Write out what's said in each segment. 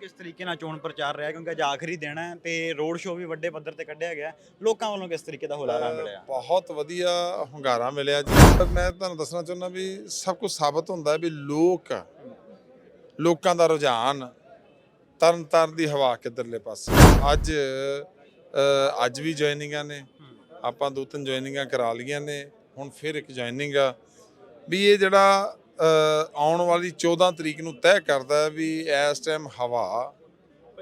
ਕਿਸ ਤਰੀਕੇ ਨਾਲ ਚੋਣ ਪ੍ਰਚਾਰ ਰਿਹਾ ਕਿਉਂਕਿ ਅੱਜ ਆਖਰੀ ਦਿਨ ਹੈ ਤੇ ਰੋਡ ਸ਼ੋਅ ਵੀ ਵੱਡੇ ਪੱਧਰ ਤੇ ਕੱਢਿਆ ਗਿਆ। ਲੋਕਾਂ ਵੱਲੋਂ ਕਿਸ ਤਰੀਕੇ ਦਾ ਹੁਲਾਰਾ ਮਿਲਿਆ? ਬਹੁਤ ਵਧੀਆ ਹੁੰਗਾਰਾ ਮਿਲਿਆ ਜੀ। ਮੈਂ ਤੁਹਾਨੂੰ ਦੱਸਣਾ ਚਾਹੁੰਦਾ ਵੀ ਸਭ ਕੁਝ ਸਾਬਤ ਹੁੰਦਾ ਹੈ ਵੀ ਲੋਕ ਲੋਕਾਂ ਦਾ ਰੁਝਾਨ ਤਰਨ ਤਾਰਨ ਦੀ ਹਵਾ ਕਿੱਧਰਲੇ ਪਾਸੇ। ਅੱਜ ਅੱਜ ਵੀ ਜੁਆਇਨਿੰਗਾਂ ਨੇ। ਆਪਾਂ ਦੋ ਤਿੰਨ ਜੁਆਇਨਿੰਗਾਂ ਕਰਾ ਲਈਆਂ ਨੇ। ਹੁਣ ਫਿਰ ਇੱਕ ਜੁਆਇਨਿੰਗ ਆ। ਵੀ ਇਹ ਜਿਹੜਾ ਆਉਣ ਵਾਲੀ 14 ਤਰੀਕ ਨੂੰ ਤੈਅ ਕਰਦਾ ਵੀ ਇਸ ਟਾਈਮ ਹਵਾ,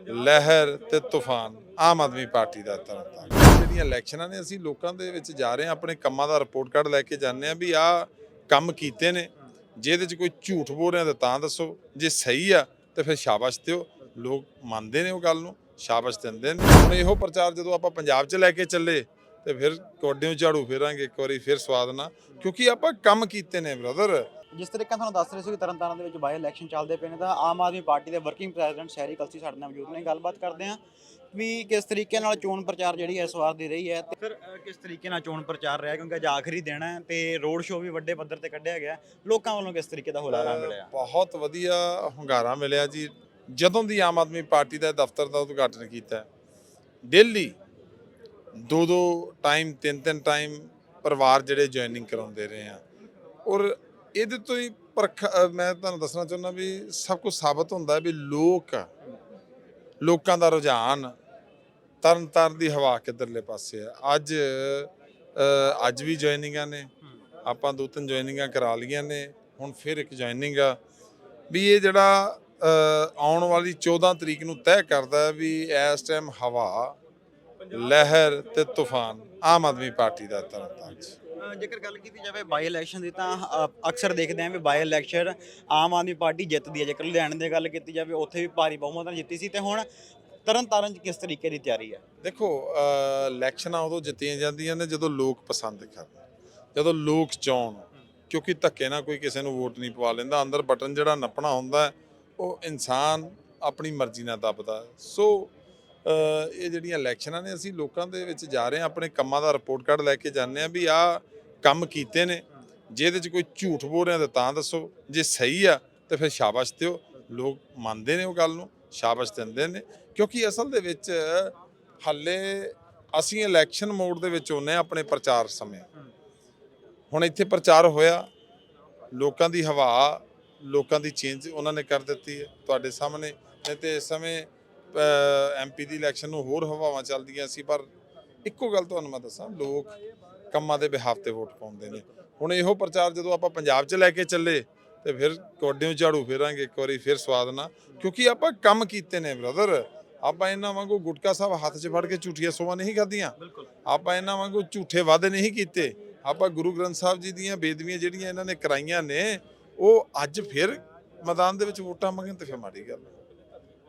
ਲਹਿਰ ਤੇ ਤੂਫਾਨ ਆਮ ਆਦਮੀ ਪਾਰਟੀ ਦਾ ਤਰ੍ਹਾਂ ਜਿਹੜੀਆਂ ਇਲੈਕਸ਼ਨਾਂ ਨੇ, ਅਸੀਂ ਲੋਕਾਂ ਦੇ ਵਿੱਚ ਜਾ ਰਹੇ ਹਾਂ, ਆਪਣੇ ਕੰਮਾਂ ਦਾ ਰਿਪੋਰਟ ਕਾਰਡ ਲੈ ਕੇ ਜਾਂਦੇ ਹਾਂ ਵੀ ਆਹ ਕੰਮ ਕੀਤੇ ਨੇ। ਜੇ ਇਹਦੇ 'ਚ ਕੋਈ ਝੂਠ ਬੋਲ ਰਿਹਾ ਤਾਂ ਤਾਂ ਦੱਸੋ। ਜੇ ਸਹੀ ਆ, ਤੇ ਫਿਰ ਸ਼ਾਬਾਸ਼ ਦਿਓ। ਲੋਕ ਮੰਨਦੇ ਨੇ ਉਹ ਗੱਲ ਨੂੰ, ਸ਼ਾਬਾਸ਼ ਦਿੰਦੇ ਨੇ। ਹੁਣ ਇਹੋ ਪ੍ਰਚਾਰ ਜਦੋਂ ਆਪਾਂ ਪੰਜਾਬ 'ਚ ਲੈ ਕੇ ਚੱਲੇ, ਤੇ ਫਿਰ ਕੋਡਿਓਂ ਝਾੜੂ ਫੇਰਾਂਗੇ, ਇੱਕ ਵਾਰੀ ਫਿਰ ਸਵਾਦ ਨਾਲ। ਕਿਉਂਕਿ ਆਪਾਂ ਕੰਮ ਕੀਤੇ ਨੇ ਬ੍ਰਦਰ ਜਿਸ ਤਰੀਕੇ ਨਾਲ ਤੁਹਾਨੂੰ ਦੱਸ ਰਹੇ ਸੀ ਕਿ ਤਰਨਤਾਰਨ ਦੇ ਵਿੱਚ ਬਾਈ ਇਲੈਕਸ਼ਨ ਚੱਲਦੇ ਪਏ ਨੇ ਤਾਂ ਆਮ ਆਦਮੀ ਪਾਰਟੀ ਦੇ ਵਰਕਿੰਗ ਪ੍ਰੈਜ਼ੀਡੈਂਟ ਸ਼ਹਿਰੀ ਕਲਸੀ ਸਾਡੇ ਨਾਲ ਮੌਜੂਦ ਨੇ ਗੱਲਬਾਤ ਕਰਦੇ ਹਾਂ ਵੀ ਕਿਸ ਤਰੀਕੇ ਨਾਲ ਚੋਣ ਪ੍ਰਚਾਰ ਜਿਹੜੀ ਇਸ ਵਾਰ ਦੀ ਰਹੀ ਹੈ ਤੇ ਫਿਰ ਕਿਸ ਤਰੀਕੇ ਨਾਲ ਚੋਣ ਪ੍ਰਚਾਰ ਰਿਹਾ ਕਿਉਂਕਿ ਅੱਜ ਆਖਰੀ ਦਿਨ ਹੈ ਤੇ ਰੋਡ ਸ਼ੋਅ ਵੀ ਵੱਡੇ ਪੱਧਰ ਤੇ ਕੱਢਿਆ ਗਿਆ ਲੋਕਾਂ ਵੱਲੋਂ ਕਿਸ ਤਰੀਕੇ ਦਾ ਹੁਲਾਰਾ ਮਿਲਿਆ? ਬਹੁਤ ਵਧੀਆ ਹੁੰਗਾਰਾ ਮਿਲਿਆ ਜੀ। ਜਦੋਂ ਦੀ ਆਮ ਆਦਮੀ ਪਾਰਟੀ ਦਾ ਦਫ਼ਤਰ ਦਾ ਉਦਘਾਟਨ ਕੀਤਾ ਡੇਲੀ ਦੋ ਦੋ ਟਾਈਮ ਤਿੰਨ ਤਿੰਨ ਟਾਈਮ ਪਰਿਵਾਰ ਜਿਹੜੇ ਜੁਆਇਨਿੰਗ ਕਰਾਉਂਦੇ ਰਹੇ ਆ। ਔਰ ਇਹਦੇ ਤੋਂ ਹੀ ਪਰਖ ਮੈਂ ਤੁਹਾਨੂੰ ਦੱਸਣਾ ਚਾਹੁੰਦਾ ਵੀ ਸਭ ਕੁਝ ਸਾਬਤ ਹੁੰਦਾ ਵੀ ਲੋਕ ਲੋਕਾਂ ਦਾ ਰੁਝਾਨ ਤਰਨ ਤਾਰਨ ਦੀ ਹਵਾ ਕਿੱਧਰਲੇ ਪਾਸੇ ਆ। ਅੱਜ ਅੱਜ ਵੀ ਜੁਆਇਨਿੰਗਾਂ ਨੇ। ਆਪਾਂ ਦੋ ਤਿੰਨ ਜੁਆਇਨਿੰਗਾਂ ਕਰਾ ਲਈਆਂ ਨੇ। ਹੁਣ ਫਿਰ ਇੱਕ ਜੁਆਇਨਿੰਗ ਆ ਵੀ ਇਹ ਜਿਹੜਾ ਆਉਣ ਵਾਲੀ 14 ਤਰੀਕ ਨੂੰ ਤੈਅ ਕਰਦਾ ਵੀ ਇਸ ਟਾਈਮ ਹਵਾ ਲਹਿਰ ਤੇ ਤੂਫਾਨ ਆਮ ਆਦਮੀ ਪਾਰਟੀ ਦਾ ਤਰ੍ਹਾਂ ਅ, ਜੇਕਰ ਗੱਲ ਕੀਤੀ ਜਾਵੇ ਬਾਈ ਇਲੈਕਸ਼ਨ ਦੀ ਤਾਂ ਅ, ਅਕਸਰ ਦੇਖਦੇ ਆਂ ਵੀ ਬਾਈ ਇਲੈਕਸ਼ਨ ਆਮ ਆਦਮੀ ਪਾਰਟੀ ਜਿੱਤਦੀ ਹੈ। ਜੇਕਰ ਲੁਧਿਆਣੇ ਦੀ ਗੱਲ ਕੀਤੀ ਜਾਵੇ ਉੱਥੇ ਵੀ ਭਾਰੀ ਬਹੁਮਤ ਨਾਲ ਜਿੱਤੀ ਸੀ ਤੇ ਹੁਣ ਤਰਨ ਤਾਰਨ ਚ ਕਿਸ ਤਰੀਕੇ ਦੀ ਤਿਆਰੀ ਹੈ? ਦੇਖੋ ਅ, ਇਲੈਕਸ਼ਨਾਂ ਉਦੋਂ ਜਿੱਤੀਆਂ ਜਾਂਦੀਆਂ ਨੇ ਜਦੋਂ ਲੋਕ ਪਸੰਦ ਕਰਨ ਜਦੋਂ ਲੋਕ ਚਾਹਣ ਕਿਉਂਕਿ ਧੱਕੇ ਨਾਲ ਕੋਈ ਕਿਸੇ ਨੂੰ ਵੋਟ ਨਹੀਂ ਪਵਾ ਲੈਂਦਾ। ਅੰਦਰ ਬਟਨ ਜਿਹੜਾ ਨੱਪਣਾ ਹੁੰਦਾ ਹੈ, ਉਹ ਇਨਸਾਨ ਆਪਣੀ ਮਰਜ਼ੀ ਨਾਲ ਦੱਬਦਾ ਹੈ। ਸੋ ਅ, ਇਹ ਜਿਹੜੀਆਂ ਇਲੈਕਸ਼ਨਾਂ ਨੇ ਅਸੀਂ ਲੋਕਾਂ ਦੇ ਵਿੱਚ ਜਾ ਰਹੇ ਹਾਂ ਆਪਣੇ ਕੰਮਾਂ ਦਾ ਰਿਪੋਰਟ ਕਾਰਡ ਲੈ ਕੇ ਜਾਂਦੇ ਹਾਂ ਵੀ ਆਹ ਕੰਮ ਕੀਤੇ ਨੇ ਜੇ ਇਹਦੇ 'ਚ ਕੋਈ ਝੂਠ ਬੋਲ ਰਿਹਾ ਤਾਂ ਤਾਂ ਦੱਸੋ, ਜੇ ਸਹੀ ਆ ਤਾਂ ਫਿਰ ਸ਼ਾਬਾਸ਼ ਦਿਓ। ਲੋਕ ਮੰਨਦੇ ਨੇ ਉਹ ਗੱਲ ਨੂੰ, ਸ਼ਾਬਾਸ਼ ਦਿੰਦੇ ਨੇ, ਕਿਉਂਕਿ ਅਸਲ ਦੇ ਵਿੱਚ ਹਾਲੇ ਅਸੀਂ ਇਲੈਕਸ਼ਨ ਮੋਡ ਦੇ ਵਿੱਚ ਹੁੰਨੇ ਹਾਂ ਆਪਣੇ ਪ੍ਰਚਾਰ ਸਮੇਂ। ਹੁਣ ਇੱਥੇ ਪ੍ਰਚਾਰ ਹੋਇਆ, ਲੋਕਾਂ ਦੀ ਹਵਾ, ਲੋਕਾਂ ਦੀ ਚੇਂਜ ਉਹਨਾਂ ਨੇ ਕਰ ਦਿੱਤੀ ਹੈ। ਤੁਹਾਡੇ ਸਾਹਮਣੇ ਨਹੀਂ ਤੇ ਇਸ ਸਮੇਂ ਐਮਪੀ ਦੀ ਇਲੈਕਸ਼ਨ ਨੂੰ ਹੋਰ ਹਵਾਵਾਂ ਚੱਲਦੀਆਂ ਸੀ, ਪਰ ਇੱਕੋ ਗੱਲ ਤੁਹਾਨੂੰ ਮੈਂ ਦੱਸਾਂ, ਲੋਕ ਕੰਮਾਂ ਦੇ ਬਿਹਾਫ ਤੇ ਵੋਟ ਪਾਉਂਦੇ ਨੇ। ਹੁਣ ਇਹੋ ਪ੍ਰਚਾਰ ਜਦੋਂ ਆਪਾਂ ਪੰਜਾਬ 'ਚ ਲੈ ਕੇ ਚੱਲੇ ਤੇ ਫਿਰ ਕੋਡਿਓਂ ਝਾੜੂ ਫੇਰਾਂਗੇ ਇੱਕ ਵਾਰੀ ਫਿਰ ਸਵਾਦ ਨਾਲ ਕਿਉਂਕਿ ਆਪਾਂ ਕੰਮ ਕੀਤੇ ਨੇ ਬ੍ਰਦਰ ਆਪਾਂ ਇਹਨਾਂ ਵਾਂਗੂ ਗੁਟਕਾ ਸਾਹਿਬ ਹੱਥ 'ਚ ਫੜ ਕੇ ਝੂਠੀਆਂ ਸੋਹਾਂ ਨਹੀਂ ਖਾਧੀਆਂ। ਆਪਾਂ ਇਹਨਾਂ ਵਾਂਗੂ ਝੂਠੇ ਵਾਅਦੇ ਨਹੀਂ ਕੀਤੇ। ਆਪਾਂ ਗੁਰੂ ਗ੍ਰੰਥ ਸਾਹਿਬ ਜੀ ਦੀਆਂ ਬੇਦਵੀਆਂ ਜਿਹੜੀਆਂ ਇਹਨਾਂ ਨੇ ਕਰਾਈਆਂ ਨੇ ਉਹ ਅੱਜ ਫਿਰ ਮੈਦਾਨ ਦੇ ਵਿੱਚ ਵੋਟਾਂ ਮੰਗਣ ਤੇ ਫਿਰ ਮਾੜੀ ਗੱਲ।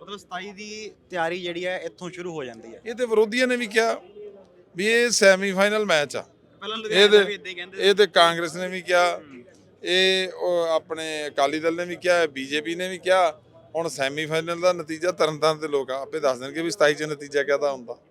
ਮਤਲਬ 27 ਦੀ ਤਿਆਰੀ ਜਿਹੜੀ ਹੈ ਇੱਥੋਂ ਸ਼ੁਰੂ ਹੋ ਜਾਂਦੀ ਹੈ। ਇਹ ਤੇ ਵਿਰੋਧੀਆਂ ਨੇ ਵੀ ਕਿਹਾ ਵੀ ਇਹ ਸੈਮੀਫਾਈਨਲ ਮੈਚ ਆ। ਪਹਿਲਾਂ ਇਹਦੇ ਵੀ ਇਦਾਂ ਹੀ ਕਹਿੰਦੇ ਇਹ ਤੇ ਕਾਂਗਰਸ ਨੇ ਵੀ ਕਿਹਾ। ਇਹ ਆਪਣੇ ਅਕਾਲੀ ਦਲ ਨੇ ਵੀ ਕਿਹਾ ਬੀਜੇਪੀ ਨੇ ਵੀ ਕਿਹਾ। ਹੁਣ ਸੈਮੀਫਾਈਨਲ ਦਾ ਨਤੀਜਾ ਤਰਨਤਾਰਨ ਦੇ ਲੋਕ ਆਪੇ ਦੱਸ ਦੇਣਗੇ ਵੀ 27 ਚ ਨਤੀਜਾ ਕਿਹਦਾ ਹੁੰਦਾ।